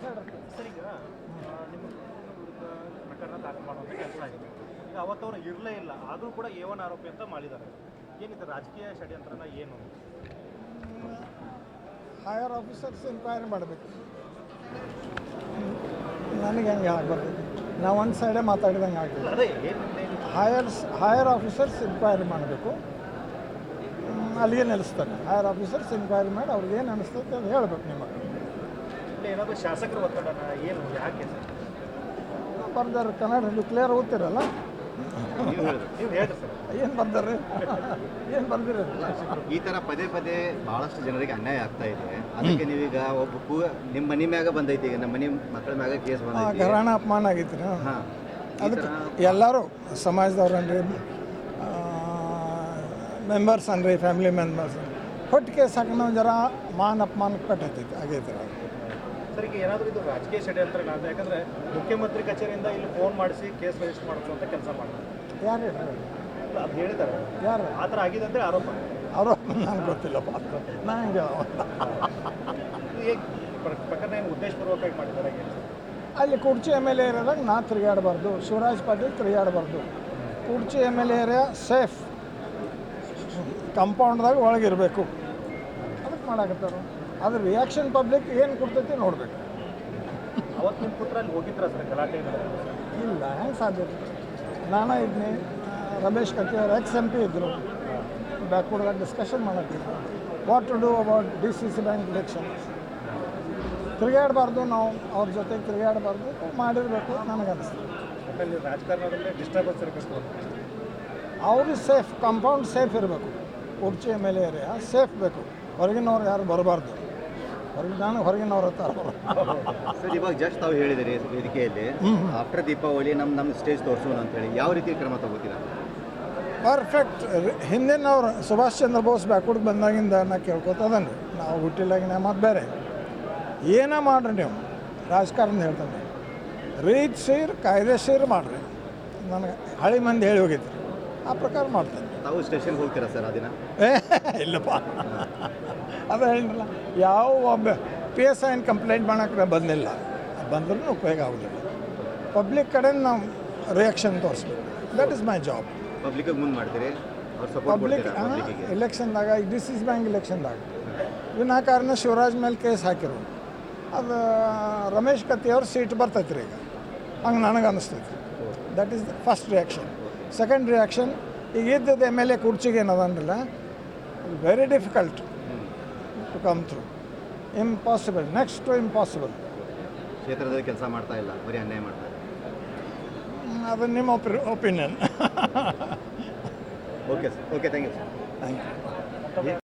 ಈಗ ನಿಮ್ಮ ಕೆಲಸ ಆಗಿದೆ ಈಗ ಅವತ್ತವರು ಇರಲೇ ಇಲ್ಲ ಆದರೂ ಕೂಡ ಒನ್ ಆರೋಪಿ ಅಂತ ಮಾಡಿದ್ದಾರೆ ಏನಿದೆ ರಾಜಕೀಯ ಷಡ್ಯಂತ್ರನ ಏನು ಹೈಯರ್ ಆಫೀಸರ್ಸ್ ಎನ್ಕ್ವೈರಿ ಮಾಡಬೇಕು. ನನಗೆ ಹೆಂಗೆ ಹೇಳಕ್ಕೆ ನಾವು ಒಂದು ಸೈಡೇ ಮಾತಾಡಿದಂಗೆ ಆಗಿಲ್ಲ ಅದೇ ಏನು ಹೈಯರ್ ಆಫೀಸರ್ಸ್ ಎನ್ಕ್ವೈರಿ ಮಾಡಬೇಕು. ಅಲ್ಲಿಗೆ ನಿಲ್ಲಿಸ್ತಾರೆ ಹೈಯರ್ ಆಫೀಸರ್ಸ್ ಎನ್ಕ್ವೈರಿ ಮಾಡಿ ಅವ್ರಿಗೆ ಏನು ಅನಿಸ್ತೈತೆ ಅದು ಹೇಳಬೇಕು ನಿಮಗೆ. ಏನಾದರೂ ಶಾಸಕರ ಒತ್ತಡನ ಏನು ಯಾಕೆ ಬರ್ದಾರೆ ಕನ್ನಡ ಕ್ಲಿಯರ್ ಓದ್ತಿರಲ್ಲ? ನೀವು ನೀವು ಸರ್. ಏನು ಬರ್ದಾರೆ ಏನು ಬರ್ದಿರ ಈ ತರ ಪದೇ ಪದೇ ಬಹಳಷ್ಟು ಜನರಿಗೆ ಅನ್ಯಾಯ ಆಗ್ತಾ ಇದೆ. ಅದಕ್ಕೆ ನೀವೀಗ ಒಬ್ಬ ಕೂ ನಿಮ್ಮ ಮನೆ ಮ್ಯಾಗ ಬಂದೈತಿ ಈಗ ನಮ್ಮ ಮನೆ ಮಕ್ಕಳ ಮ್ಯಾಗ ಕೇಸ್ ಬಂದೈತಿ. ಘರಾಣ ಅಪಮಾನ ಆಗೈತಿ ಹಾಂ. ಅದಕ್ಕೆ ಎಲ್ಲರೂ ಸಮಾಜದವ್ರನ್ರಿ ಮೆಂಬರ್ಸ್ ಅನ್ರಿ ಫ್ಯಾಮಿಲಿ ಮೆಂಬರ್ಸ್ ಹೊಟ್ಟು ಕೇಸ್ ನಾವು ಜರ ಮಾನ ಅಪಮಾನ ಪಟ್ಟೈತಿ ಆಗೈತಿ. ಸರ್ ಈಗ ಏನಾದರೂ ಇದು ರಾಜಕೀಯ ಷಡ್ಯಂತ್ರ ಅಂತ ಯಾಕಂದರೆ ಮುಖ್ಯಮಂತ್ರಿ ಕಚೇರಿಯಿಂದ ಇಲ್ಲಿ ಫೋನ್ ಮಾಡಿಸಿ ಕೇಸ್ ರಿಜಿಸ್ಟರ್ ಅಂತ ಕೆಲಸ ಮಾಡ್ತಾರೆ. ಯಾರು ಹೇಳ್ತಾರೆ ಅದು ಹೇಳಿದ್ದಾರೆ. ಯಾರು? ಆ ಥರ ಆಗಿದೆ ಅಂದರೆ ಆರೋಪ. ಆರೋಪ? ನನಗೆ ಗೊತ್ತಿಲ್ಲಪ್ಪ. ನಾ ಹಂಗೆ ಇದು ಹೇಗೆ ಪ್ರ- ಪ್ರಕರಣ ಏನು ಉದ್ದೇಶಪೂರ್ವಕವಾಗಿ ಮಾಡಿದ್ದಾರೆ ಅಲ್ಲಿ ಕುರ್ಚಿ ಎಂ ಎಲ್ ಎ ಏರಿಯಾದಾಗ ನಾ ತಿರುಗಾಡಬಾರ್ದು ಶಿವರಾಜ್ ಪಾಟೀಲ್ ತಿರುಗಾಡಬಾರ್ದು ಕುರ್ಚಿ M L A area safe. ಕಂಪೌಂಡ್ದಾಗ ಒಳಗಿರಬೇಕು. ಅದಕ್ಕೆ ಮಾಡಾಕತ್ತಾರ? ಅದ್ರ ರಿಯಾಕ್ಷನ್ ಪಬ್ಲಿಕ್ ಏನು ಕೊಡ್ತೈತಿ ನೋಡ್ಬೇಕು. ಅವತ್ತು ನಿಮ್ಮ ಪುತ್ರ ಅಲ್ಲಿ ಹೋಗಿದ್ರ ಸರ್ ಗಲಾಟೆ ಇಲ್ಲ ಹೆಂಗೆ ಸಾಧ್ಯ ನಾನು ಇದ್ನಿ ರಮೇಶ್ ಕತ್ತಿ ಅವ್ರು ಎಕ್ಸ್ ಎಂ ಪಿ ಇದ್ದರು ಬ್ಯಾಕ್ವರ್ಡ್ ಡಿಸ್ಕಷನ್ ಮಾಡತ್ತಿದ್ರು what to do about D C C bank election ತಿರುಗಾಡಬಾರ್ದು ನಾವು ಅವ್ರ ಜೊತೆ ತಿರುಗಾಡಬಾರ್ದು ಮಾಡಿರಬೇಕು ನನಗೆ ಅನಿಸ್ತು ಒಟ್ಟಲ್ಲಿ ರಾಜಕಾರಣದಲ್ಲಿ ಡಿಸ್ಟರ್ಬೆನ್ಸ್ ಇರಬೇಕು. ಅವರು ಸೇಫ್ ಕಂಪೌಂಡ್ ಸೇಫ್ ಇರಬೇಕು. ಕುರ್ಚಿ ಮೇಲೆ ಏರಿಯಾ ಸೇಫ್ ಬೇಕು. ಹೊರಗಿನವ್ರು ಯಾರು ಬರಬಾರ್ದು. ಹೊರಗೆ ನಾನು ಹೊರಗಿನವ್ರ ಹತ್ರ. ಸರ್ ಇವಾಗ ಜಸ್ಟ್ ತಾವು ಹೇಳಿದಿರಿ ವೇದಿಕೆಯಲ್ಲಿ ಆಫ್ಟರ್ ದೀಪಾವಳಿ ನಮ್ಮ ನಮ್ಮ ಸ್ಟೇಜ್ ತೋರಿಸೋಣ ಅಂತ ಹೇಳಿ ಯಾವ ರೀತಿ ಕ್ರಮ ತಗೋತೀರಾ? ಪರ್ಫೆಕ್ಟ್ ಹಿಂದಿನವ್ರು ಸುಭಾಷ್ ಚಂದ್ರ ಬೋಸ್ ಬ್ಯಾಕ್ವರ್ಡ್ ಬಂದಾಗಿಂದ ನಾ ಕೇಳ್ಕೊತದನ್ರಿ ನಾವು ಹುಟ್ಟಿಲಾಗಿನ ಮತ್ತು ಬೇರೆ. ಏನೇ ಮಾಡ್ರಿ ನೀವು? ರಾಜಕಾರಣ ಹೇಳ್ತಾನೆ. ರೀತಿ ಸೇರಿ ಕಾಯ್ದೆ ಸೇರಿ ಮಾಡಿರಿ. ನನಗೆ ಹಳೆ ಮಂದಿ ಹೇಳಿ ಹೋಗಿದ್ರು ಆ ಪ್ರಕಾರ ಮಾಡ್ತೇನೆ. ತಾವು ಸ್ಟೇಷನ್ಗೆ ಹೋಗ್ತೀರಾ ಸರ್ ಆ ದಿನ? ಇಲ್ಲಪ್ಪ. ಅದು ಹೇಳಿಲ್ಲ ಯಾವ ಒಬ್ಬ ಪಿ ಎಸ್ ಐನ್ ಕಂಪ್ಲೇಂಟ್ ಮಾಡೋಕ್ಕೆ ಬಂದಿಲ್ಲ. ಬಂದ್ರೂ ಉಪಯೋಗ ಆಗೋದಿಲ್ಲ. ಪಬ್ಲಿಕ್ ಕಡೆ ನಾವು ರಿಯಾಕ್ಷನ್ ತೋರಿಸ್ಬೇಕು. ದಟ್ ಇಸ್ ಮೈ ಜಾಬ್ ಪಬ್ಲಿಕ್ಗೆ ಮುಂದೆ ಮಾಡ್ತೀರಿ? ಪಬ್ಲಿಕ್ ಎಲೆಕ್ಷನ್ದಾಗ ಡಿ ಇಸ್ ಬ್ಯಾಂಕ್ ಎಲೆಕ್ಷನ್ದಾಗ ವಿನಾಕಾರಣ ಶಿವರಾಜ್ ಮೇಲೆ ಕೇಸ್ ಹಾಕಿರು ಅದು ರಮೇಶ್ ಕತ್ತಿಯವ್ರ ಸೀಟ್ ಬರ್ತೈತೆ ರೀ ಈಗ. ಹಂಗೆ ನನಗೆ ಅನಿಸ್ತೈತಿ. That is the first reaction second reaction ಈಗ ಇದ್ದದ್ದು ಎಂ ಎಲ್ ಎ ಕುರ್ಚಿಗೆ ಏನದನ್ರಲ್ಲ very difficult to come through impossible next to impossible ಕ್ಷೇತ್ರದಲ್ಲಿ ಕೆಲಸ ಮಾಡ್ತಾ ಇಲ್ಲ ಬರೀ ಅನ್ಯಾಯ ಮಾಡ್ತಾ ಇಲ್ಲ ಅದು ನಿಮ್ಮ OP opinion okay sir okay thank you sir thank you